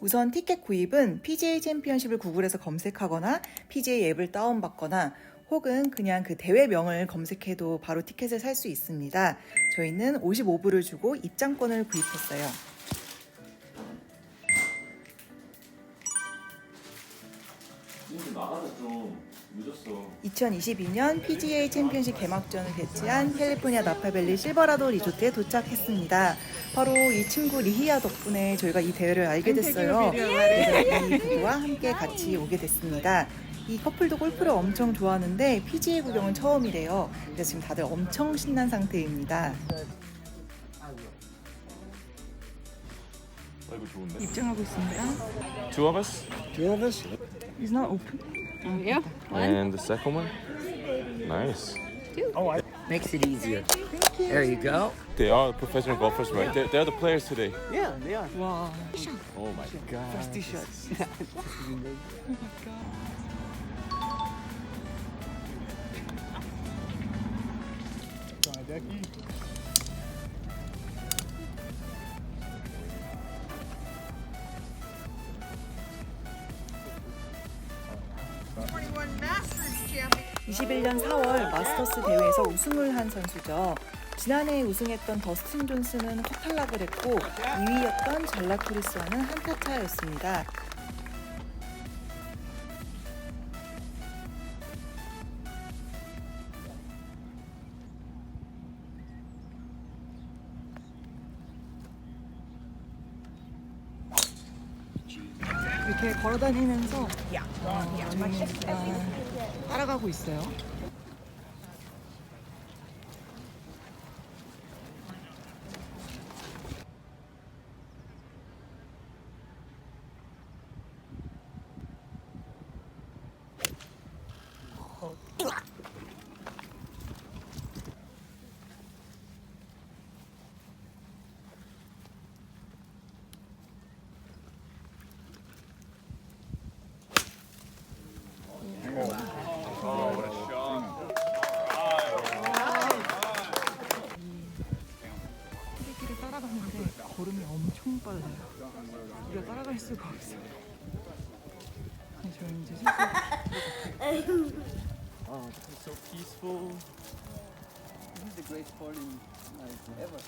우선 티켓 구입은 PGA 챔피언십을 구글에서 검색하거나 PGA 앱을 다운받거나 혹은 그냥 그 대회명을 검색해도 바로 티켓을 살 수 있습니다. 저희는 55불을 주고 입장권을 구입했어요. 근데 나가서 좀. 2022년 PGA 챔피언십 개막전을 개최한 캘리포니아 나파밸리 실버라도 리조트에 도착했습니다. 바로 이 친구 리히아 덕분에 저희가 이 대회를 알게 됐어요. 그래서 이 부부와 함께 같이 오게 됐습니다. 이 커플도 골프를 엄청 좋아하는데 PGA 구경은 처음이래요. 그래서 지금 다들 엄청 신난 상태입니다. 아? 입장하고 있습니다. Two of us Two of us? It's not open. Yeah, And the second one. Nice. Oh, I- Makes it easier. There you go. They are professional golfers, right? They're, they're the players today. Yeah, they are. Wow. Oh my god. First t-shirt. 21년 4월 마스터스 대회에서 우승을 한 선수죠. 지난해 우승했던 더스틴 존스는 허탈락을 했고 2위였던 잘라토리스와는 한타 차였습니다. 이렇게 걸어다니면서 어, 야, 야, 따라가고 있어요. 수가 없어요. 네, 저희 이제 Oh, this is so peaceful. This is the great sporting night ever.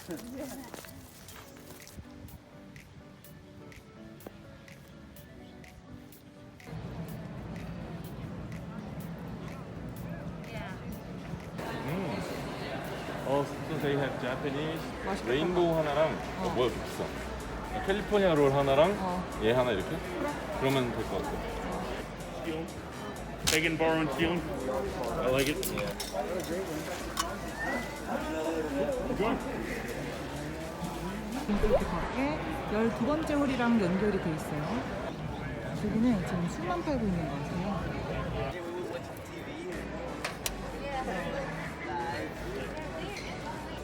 Oh, so they have Japanese. 레인보우 하나랑 어, 뭐야 이렇게 비싸. 캘리포니아 롤 하나랑 어. 얘 하나 이렇게? 그러면 될 것 같아. Bar on June. I like it. 이렇게 밖에 12번째 홀이랑 연결이 돼 있어요. 저기는 지금 술만 팔고 있는 것 같아요.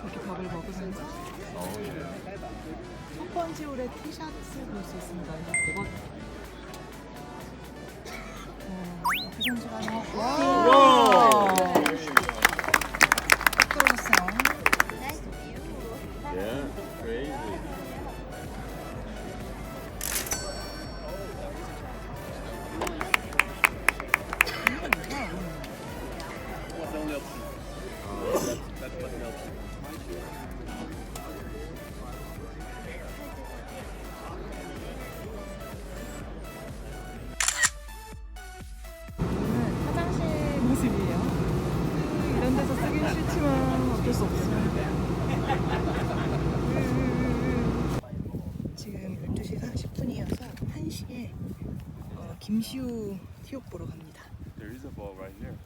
이렇게 밥을 먹으면서 홀의 티셔츠 볼 수 있습니다. 이거. 어, 그 하는 와! 지금 12시 40분이어서 1시에 어, 김시우 티옥 보러 갑니다. There is a ball right here.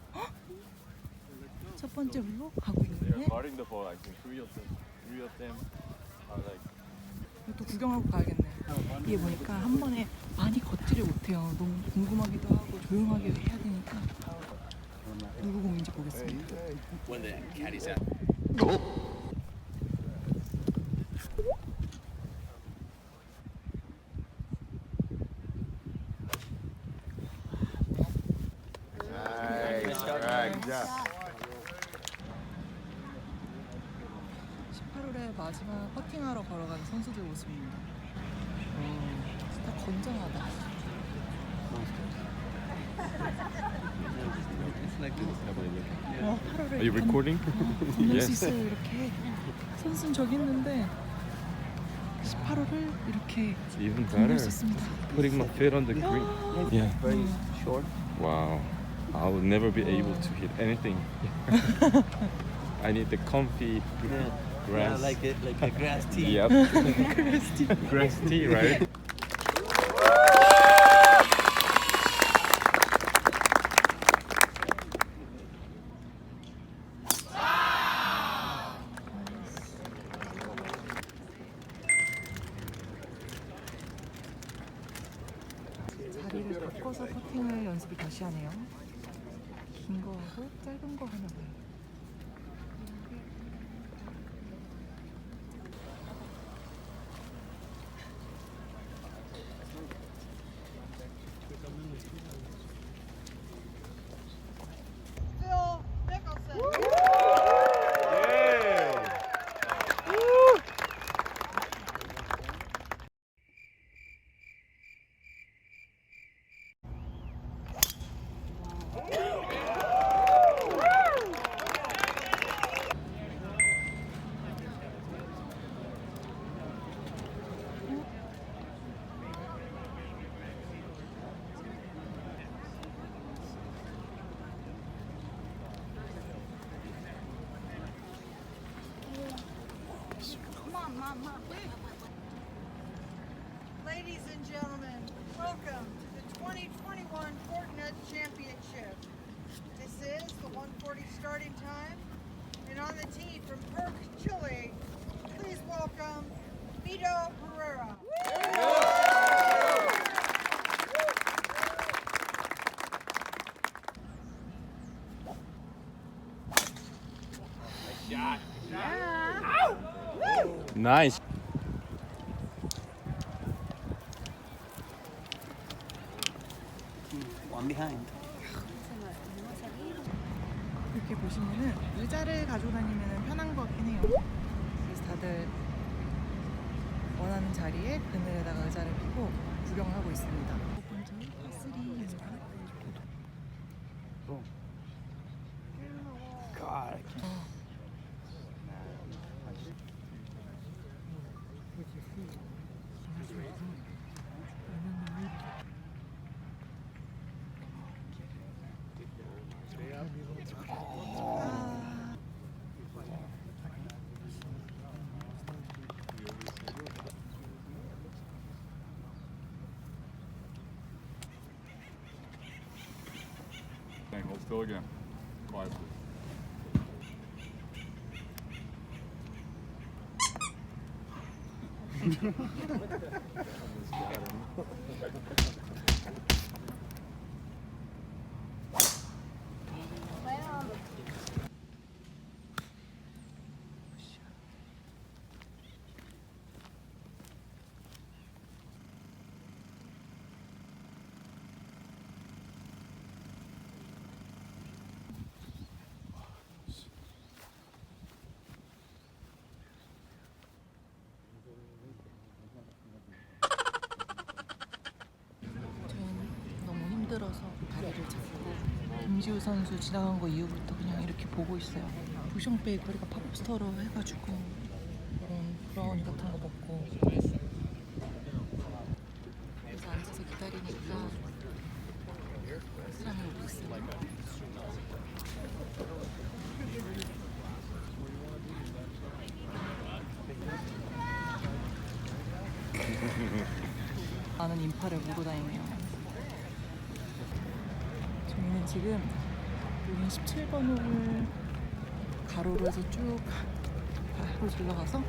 첫 번째 홀로 가고 They are 있는데 guarding the ball. I think three of them, three of them are like. 또 구경하고 가야겠네. 이게 보니까 한 번에 많이 걷지를 못해요. 너무 궁금하기도 하고 조용하게 해야 되니까 누구 공인지 보겠습니다. (18홀에) 마 지막 퍼팅하러 걸어가는 선수들 모습입니다 어, 스타 건장하다. It's like this. 어, 8월을 Are you recording? 건널 수 yes. 있어요 이렇게 선수는 저기 있는데 18호를 이렇게 Even 건널 better. 수 있습니다. Putting my feet on the green. Yeah. Very short. Wow. I will never be able to hit anything. I need the comfy Yeah. grass. Yeah, like a like a grass tee. Yep. grass tea, right? 자리를 연습을 다시 하네요. 긴 거 하고 짧은 거 하나 봐요. And gentlemen, welcome to the 2021 Fortinet Championship. This is the 140 starting time. And on the tee from Perk, Chile, please welcome Vito Pereira. Nice. 그래서 다들 원하는 자리에 그늘에다가 의자를 피고 구경하고 있습니다. 먼저 파3입니다. Still again. Quiet. 김지우 선수 지나간 거 이후부터 그냥 이렇게 보고 있어요. 부숑베이 거리가 팝스터로 해가지고 그런 브라우니 같은 거 먹고 그래서 앉아서 기다리니까 사람이 오고 있어요. 많은 인파를 몰고 다니네요. 저희는 지금 여기 17번 홀을 가로로 해서 쭉 가로 질러가서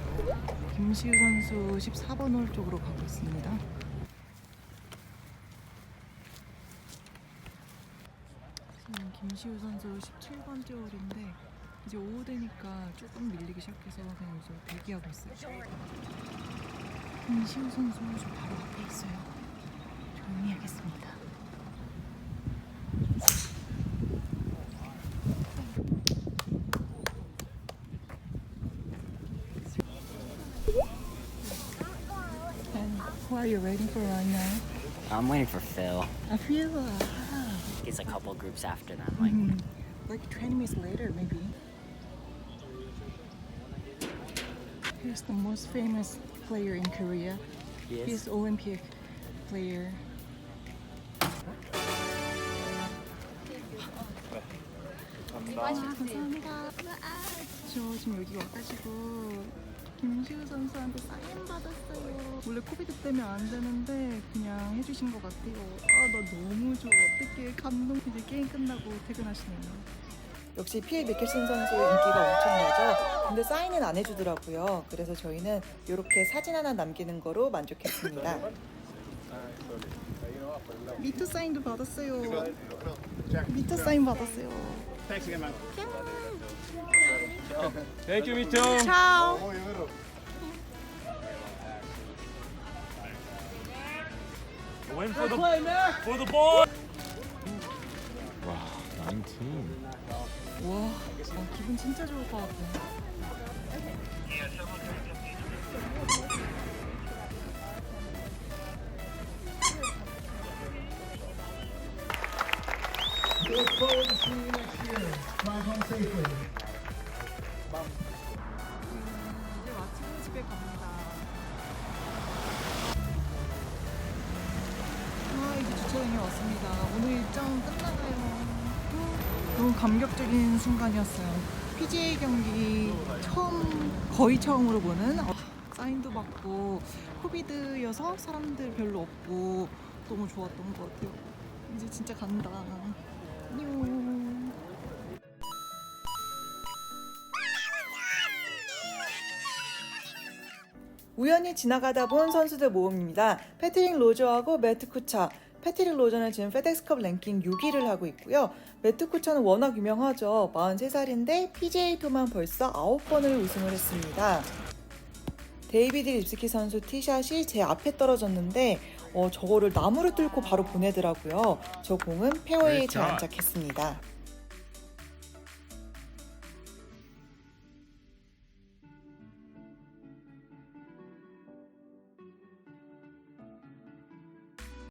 김시우 선수 14번 홀 쪽으로 가고 있습니다. 지금 김시우 선수 17번째 홀인데 이제 오후 되니까 조금 밀리기 시작해서 그냥 이제 대기하고 있어요. 김시우 선수 저 바로 앞에 있어요. And who are you waiting for right now? I'm waiting for Phil. I feel He's a couple groups after them. Like, Mm, like 20 minutes later, maybe. He's the most famous player in Korea. he is. He's Olympic player. 감사합니다. 저 지금 여기 와가지고 김시우 선수한테 사인 받았어요. 원래 코비드 때문에 안 되는데 그냥 해주신 것 같아요. 아 나 너무 좋아. 어떻게 감동. 이제 게임 끝나고 퇴근하시네요. 역시 피엘 미켈슨 선수 인기가 엄청나죠. 근데 사인은 안 해주더라고요. 그래서 저희는 이렇게 사진 하나 남기는 거로 만족했습니다. 미트 사인도 받았어요. 미트 사인 받았어요. Thank you, Mito. 차오. Win for the for the ball. Wow, 19. 와, 와, 기분 진짜 좋을 것 같아. 감격적인 순간이었어요. PGA 경기 처음, 거의 처음으로 보는 어, 사인도 받고 코비드여서 사람들 별로 없고 너무 좋았던 것 같아요. 이제 진짜 간다. 안녕. 우연히 지나가다 본 선수들 모음입니다. 패트릭 로저하고 매트 쿠차. 패트릭 로저는 지금 페덱스컵 랭킹 6위를 하고 있고요. 매트 쿠차는 워낙 유명하죠. 43살인데 PGA 투만 벌써 9번을 우승을 했습니다. 데이비드 립스키 선수 티샷이 제 앞에 떨어졌는데 어, 저거를 나무를 뚫고 바로 보내더라고요. 저 공은 페어웨이에 잘 안착했습니다.